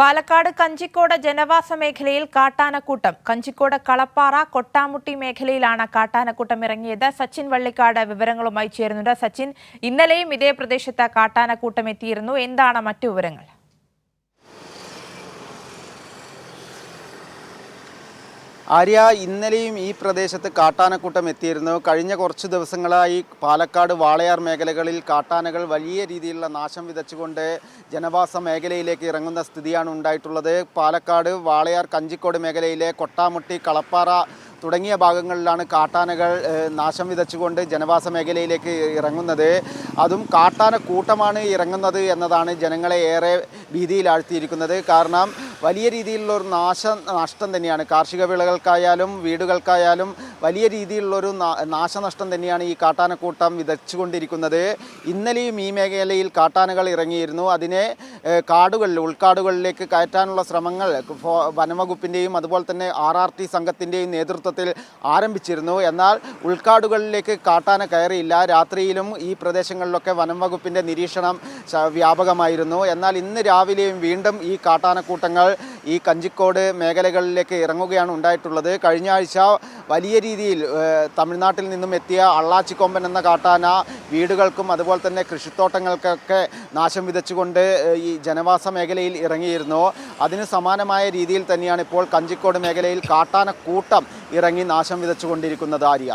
പാലക്കാട് കഞ്ചിക്കോട് ജനവാസ മേഖലയിൽ കാട്ടാനക്കൂട്ടം. കഞ്ചിക്കോട് കളപ്പാറ കൊട്ടാമുട്ടി മേഖലയിലാണ് കാട്ടാനക്കൂട്ടം ഇറങ്ങിയത്. സച്ചിൻ വള്ളിക്കാട് വിവരങ്ങളുമായി ചേരുന്നുണ്ട്. സച്ചിൻ ഇന്നലെയും ഇതേ പ്രദേശത്ത് കാട്ടാനക്കൂട്ടം എത്തിയിരുന്നു. എന്താണ് മറ്റു വിവരങ്ങൾ? ആര്യ ഇന്നലെയും ഈ പ്രദേശത്ത് കാട്ടാനക്കൂട്ടം എത്തിയിരുന്നു. കഴിഞ്ഞ കുറച്ച് ദിവസങ്ങളായി പാലക്കാട് വാളയാർ മേഖലകളിൽ കാട്ടാനകൾ വലിയ രീതിയിലുള്ള നാശം വിതച്ചുകൊണ്ട് ജനവാസ മേഖലയിലേക്ക് ഇറങ്ങുന്ന സ്ഥിതിയാണ് ഉണ്ടായിട്ടുള്ളത്. പാലക്കാട് വാളയാർ കഞ്ചിക്കോട് മേഖലയിലെ കൊട്ടാമുട്ടി കളപ്പാറ തുടങ്ങിയ ഭാഗങ്ങളിലാണ് കാട്ടാനകൾ നാശം വിതച്ചുകൊണ്ട് ജനവാസ മേഖലയിലേക്ക് ഇറങ്ങുന്നത്. അതും കാട്ടാന കൂട്ടമാണ് ഇറങ്ങുന്നത് എന്നതാണ് ജനങ്ങളെ ഏറെ ഭീതിയിലാഴ്ത്തിയിരിക്കുന്നത്. കാരണം വലിയ രീതിയിലുള്ള ഒരു നാശ നഷ്ടം തന്നെയാണ്. കാർഷിക വിളകൾക്കായാലും വീടുകൾക്കായാലും വലിയ രീതിയിലുള്ളൊരു നാശനഷ്ടം തന്നെയാണ് ഈ കാട്ടാനക്കൂട്ടം വിതച്ചുകൊണ്ടിരിക്കുന്നത്. ഇന്നലെയും ഈ മേഖലയിൽ കാട്ടാനകൾ ഇറങ്ങിയിരുന്നു. അതിനെ കാടുകളിൽ ഉൾക്കാടുകളിലേക്ക് കയറ്റാനുള്ള ശ്രമങ്ങൾ വനംവകുപ്പിന്റെയും അതുപോലെ തന്നെ ആർ ആർ ടി സംഘത്തിന്റെയും നേതൃത്വത്തിൽ ആരംഭിച്ചിരുന്നു. എന്നാൽ ഉൾക്കാടുകളിലേക്ക് കാട്ടാന കയറിയില്ല. രാത്രിയിലും ഈ പ്രദേശങ്ങളിലൊക്കെ വനംവകുപ്പിന്റെ നിരീക്ഷണം വ്യാപകമായിരുന്നു. എന്നാൽ ഇന്ന് രാവിലെയും വീണ്ടും ഈ കാട്ടാനക്കൂട്ടങ്ങൾ ഈ കഞ്ചിക്കോട് മേഖലകളിലേക്ക് ഇറങ്ങുകയാണ് ഉണ്ടായിട്ടുള്ളത്. കഴിഞ്ഞ ആഴ്ച വലിയ രീതിയിൽ തമിഴ്നാട്ടിൽ നിന്നും എത്തിയ അള്ളാച്ചിക്കൊമ്പൻ എന്ന കാട്ടാന വീടുകൾക്കും അതുപോലെ തന്നെ കൃഷിത്തോട്ടങ്ങൾക്കൊക്കെ നാശം വിതച്ചുകൊണ്ട് ഈ ജനവാസ മേഖലയിൽ ഇറങ്ങിയിരുന്നു. അതിന് സമാനമായ രീതിയിൽ തന്നെയാണ് ഇപ്പോൾ കഞ്ചിക്കോട് മേഖലയിൽ കാട്ടാന കൂട്ടം ഇറങ്ങി നാശം വിതച്ചുകൊണ്ടിരിക്കുന്നത്. ആര്യ?